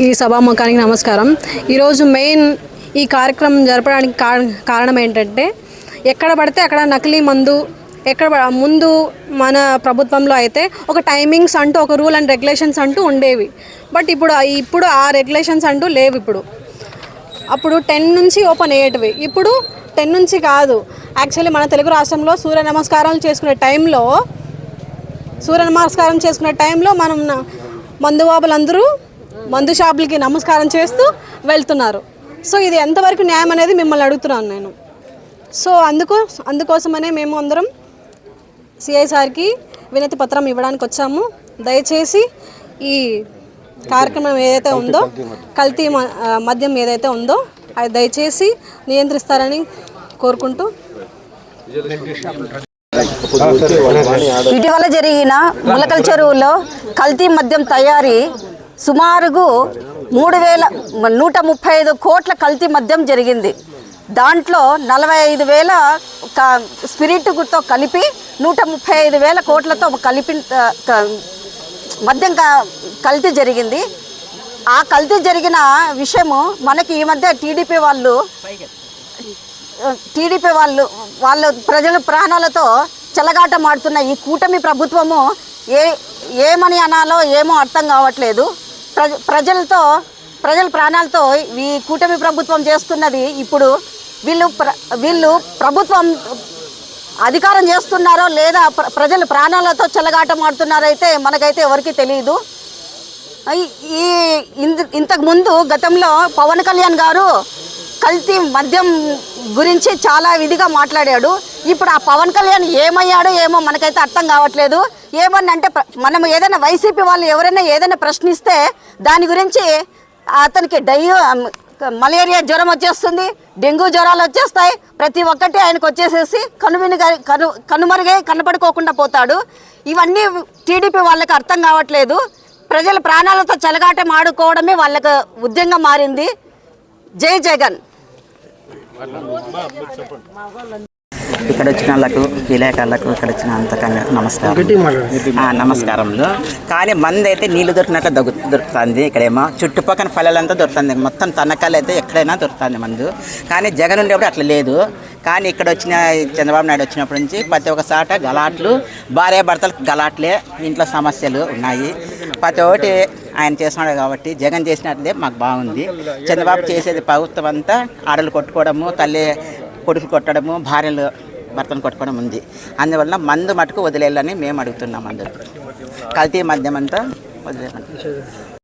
ఈ సభాముఖానికి నమస్కారం. ఈరోజు మెయిన్ ఈ కార్యక్రమం జరపడానికి కార- కారణం ఏంటంటే ఎక్కడ పడితే అక్కడ నకిలీ మందు ఎక్కడ ముందు మన ప్రభుత్వంలో అయితే ఒక టైమింగ్స్ అంటూ ఒక రూల్ అండ్ రెగ్యులేషన్స్ అంటూ ఉండేవి. బట్ ఇప్పుడు ఇప్పుడు ఆ రెగ్యులేషన్స్ అంటూ లేవు ఇప్పుడు. అప్పుడు టెన్ నుంచి ఓపెన్ అయ్యేటివి. ఇప్పుడు టెన్ నుంచి కాదు. యాక్చువల్లీ మన తెలుగు రాష్ట్రంలో సూర్య నమస్కారాలు చేసుకునే టైంలో సూర్య నమస్కారం చేసుకునే టైంలో మనం మందుబాబులందరూ మందు షాపులకి నమస్కారం చేస్తూ వెళ్తున్నారు. సో ఇది ఎంతవరకు న్యాయం అనేది మిమ్మల్ని అడుగుతున్నాను నేను. సో అందుకో అందుకోసమనే మేము అందరం సిఐ సార్కి వినతి పత్రం ఇవ్వడానికి వచ్చాము. దయచేసి ఈ కార్యక్రమం ఏదైతే ఉందో కల్తీ మద్యం ఏదైతే ఉందో అది దయచేసి నియంత్రిస్తారని కోరుకుంటూ. ఇటీవల జరిగిన ములకల చెరువులో కల్తీ మద్యం తయారీ సుమారుగు మూడు వేల నూట ముప్పై ఐదు కోట్ల కల్తీ మద్యం జరిగింది. దాంట్లో నలభై ఐదు వేల స్పిరిట్తో కలిపి నూట ముప్పై ఐదు వేల కోట్లతో కలిపి మద్యం క- కల్తీ జరిగింది. ఆ కల్తీ జరిగిన విషయము మనకి ఈ మధ్య టీడీపీ వాళ్ళు టీడీపీ వాళ్ళు వాళ్ళు ప్రజల ప్రాణాలతో చెలగాటమాడుతున్న ఈ కూటమి ప్రభుత్వము ఏ ఏమని అనాలో ఏమో అర్థం కావట్లేదు. ప్రజలతో ప్రజల ప్రాణాలతో ఈ కూటమి ప్రభుత్వం చేస్తున్నది ఇప్పుడు వీళ్ళు ప్ర వీళ్ళు ప్రభుత్వం అధికారం చేస్తున్నారో లేదా ప్ర- ప్రజలు ప్రాణాలతో చెలగాటం ఆడుతున్నారో అయితే మనకైతే ఎవరికీ తెలియదు ఈ- ఈ ఇంత- గతంలో పవన్ కళ్యాణ్ గారు కల్తీ మద్యం గురించి చాలా విధిగా మాట్లాడాడు. ఇప్పుడు ఆ పవన్ కళ్యాణ్ ఏమయ్యాడో ఏమో మనకైతే అర్థం కావట్లేదు. ఏమని అంటే మనం ఏదైనా వైసీపీ వాళ్ళు ఎవరైనా ఏదైనా ప్రశ్నిస్తే దాని గురించి అతనికి డయ్యూ మలేరియా జ్వరం వచ్చేస్తుంది డెంగ్యూ జ్వరాలు వచ్చేస్తాయి. ప్రతి ఒక్కటి ఆయనకు వచ్చేసేసి కనువిని కను కనుమరుగై కనపడుకోకుండా పోతాడు. ఇవన్నీ టీడీపీ వాళ్ళకి అర్థం కావట్లేదు. ప్రజల ప్రాణాలతో చెలగాటం ఆడుకోవడమే వాళ్ళకు ఉద్యంగా మారింది. జై జగన్. ఇక్కడ వచ్చిన వాళ్ళకు విలేకరులకు ఇక్కడ వచ్చిన అంతకంగా నమస్కారం నమస్కారంలో కానీ మంది అయితే నీళ్ళు దొరికినట్టు దొగు దొరుకుతుంది ఇక్కడేమో. చుట్టుపక్కల పల్లెలంతా దొరుకుతుంది. మొత్తం తనకాలు అయితే ఎక్కడైనా దొరుకుతుంది మందు. కానీ జగన్ ఉండేప్పుడు అట్లా లేదు. కానీ ఇక్కడ వచ్చిన చంద్రబాబు నాయుడు వచ్చినప్పటి నుంచి ప్రతి ఒక్క చాట గలాట్లు భార్య భర్తలకు గలాట్లే. ఇంట్లో సమస్యలు ఉన్నాయి. ప్రతి ఒక్కటి ఆయన చేస్తున్నాడు కాబట్టి జగన్ చేసినట్లే మాకు బాగుంది. చంద్రబాబు చేసేది ప్రభుత్వం అంతా ఆడలు కొట్టుకోవడము తల్లి కొడుకు కొట్టడము భార్యలు భర్తను కొట్టుకోవడం ఉంది. అందువల్ల మందు మటుకు వదిలేయాలని మేము అడుగుతున్నాం అందరూ. కల్తీ మద్యం అంతా వదిలేయాలి